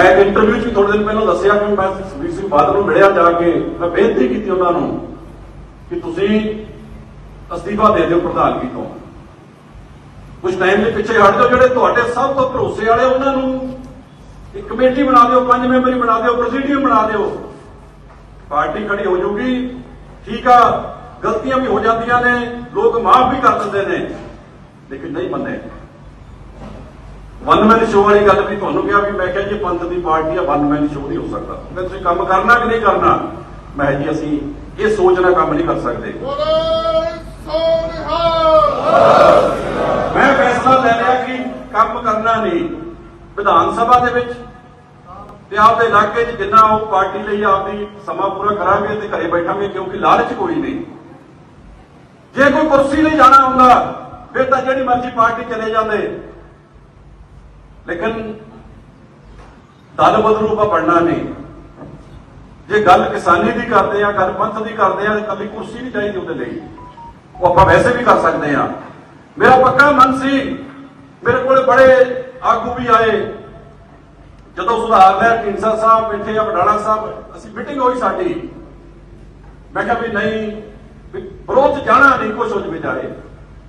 ਮੈਂ ਇੱਕ ਇੰਟਰਵਿਊ 'ਚ ਥੋੜੇ ਦਿਨ ਪਹਿਲਾਂ ਦੱਸਿਆ ਕਿ ਮੈਂ ਸੁਖਬੀਰ ਸਿੰਘ ਬਾਦਲ ਨੂੰ ਮਿਲਿਆ ਜਾ ਕੇ। ਮੈਂ ਬੇਨਤੀ ਕੀਤੀ ਉਹਨਾਂ ਨੂੰ ਕਿ ਤੁਸੀਂ ਅਸਤੀਫਾ ਦੇ ਦਿਓ ਪ੍ਰਧਾਨਗੀ ਤੋਂ। ਕੁਝ ਟਾਈਮ ਦੇ ਪਿੱਛੇ ਹਟ ਜਾਓ, ਜਿਹੜੇ ਤੁਹਾਡੇ ਸਭ ਤੋਂ ਭਰੋਸੇ ਵਾਲੇ, ਉਹਨਾਂ ਨੂੰ ਇੱਕ ਕਮੇਟੀ ਬਣਾ ਦਿਓ, ਪੰਜ ਮੈਂਬਰੀ ਬਣਾ ਦਿਓ, ਪ੍ਰੈਜ਼ੀਡੀਅਮ ਬਣਾ ਦਿਓ। ਪਾਰਟੀ ਖੜੀ ਹੋ ਜਾਊਗੀ। ਠੀਕ ਆ, ਗਲਤੀਆਂ ਵੀ ਹੋ ਜਾਂਦੀਆਂ ਨੇ, ਲੋਕ ਮਾਫ ਵੀ ਕਰ ਦਿੰਦੇ ਨੇ। ਲੇਕਿਨ ਨਹੀਂ ਮੰਨੇ। ਵਨ ਮੈਨ ਸ਼ੋਅ ਵਾਲੀ ਗੱਲ ਵੀ ਤੁਹਾਨੂੰ ਕਿਹਾ ਵੀ ਮੈਂ ਕਿਹਾ ਜੀ ਪੰਥ ਦੀ ਪਾਰਟੀ ਆ ਵਨ ਮੈਨ ਸ਼ੋਅ ਨਹੀਂ ਹੋ ਸਕਦਾ। ਮੈਂ ਤੁਸੀਂ ਕੰਮ ਕਰਨਾ ਕਿ ਨਹੀਂ ਕਰਨਾ? ਮੈਂ ਜੀ ਅਸੀਂ ਇਹ ਸੋਚ ਨਾਲ ਕੰਮ ਨਹੀਂ ਕਰ ਸਕਦੇ। ਮੈਂ ਫੈਸਲਾ ਲੈ ਲਿਆ ਕਿ ਕੰਮ ਕਰਨਾ ਨਹੀਂ। ਵਿਧਾਨ ਸਭਾ ਦੇ ਵਿੱਚ ਤੇ ਆਪਦੇ ਇਲਾਕੇ 'ਚ ਜਿੰਨਾ ਉਹ ਪਾਰਟੀ ਲਈ ਆਪਦੀ ਸਮਾਂ ਪੂਰਾ ਕਰਾਂਗੇ ਤੇ ਘਰੇ ਬੈਠਾਂਗੇ ਕਿਉਂਕਿ ਲਾਲਚ ਕੋਈ ਨਹੀਂ। ਜੇ ਕੋਈ ਕੁਰਸੀ ਲਈ ਜਾਣਾ ਹੁੰਦਾ ਫਿਰ ਤਾਂ ਜਿਹੜੀ ਮਰਜ਼ੀ ਪਾਰਟੀ ਚਲੇ ਜਾਂਦੇ। ਲੇਕਿਨ ਦਲ ਬਦਲੂ ਆਪਾਂ ਪੜਨਾ ਨਹੀਂ। ਜੇ ਗੱਲ ਕਿਸਾਨੀ ਦੀ ਕਰਦੇ ਆ, ਗੱਲ ਪੰਥ ਦੀ ਕਰਦੇ ਆ, ਤਾਂ ਕੱਲੀ ਕੁਰਸੀ ਨਹੀਂ ਚਾਹੀਦੀ ਉਹਦੇ ਲਈ। ਉਹ ਆਪਾਂ ਵੈਸੇ ਵੀ ਕਰ ਸਕਦੇ ਆ। ਮੇਰਾ ਪੱਕਾ ਮਨ ਸੀ, ਮੇਰੇ ਕੋਲ ਬੜੇ ਆਗੂ ਵੀ ਆਏ। ਜਦੋਂ ਸੁਧਾਰ ਲਹਿਰ ਢੀਂਡਸਾ ਸਾਹਿਬ ਬੈਠੇ ਆ ਬਡਾਲਾ ਸਾਹਿਬ, ਅਸੀਂ ਮੀਟਿੰਗ ਹੋਈ ਸਾਡੀ। ਮੈਂ ਕਿਹਾ ਵੀ ਨਹੀਂ ਵਿਰੋਧ ਜਾਣਾ ਨਹੀਂ, ਕੁਛ ਹੋ ਜਵੇ ਜਾਏ।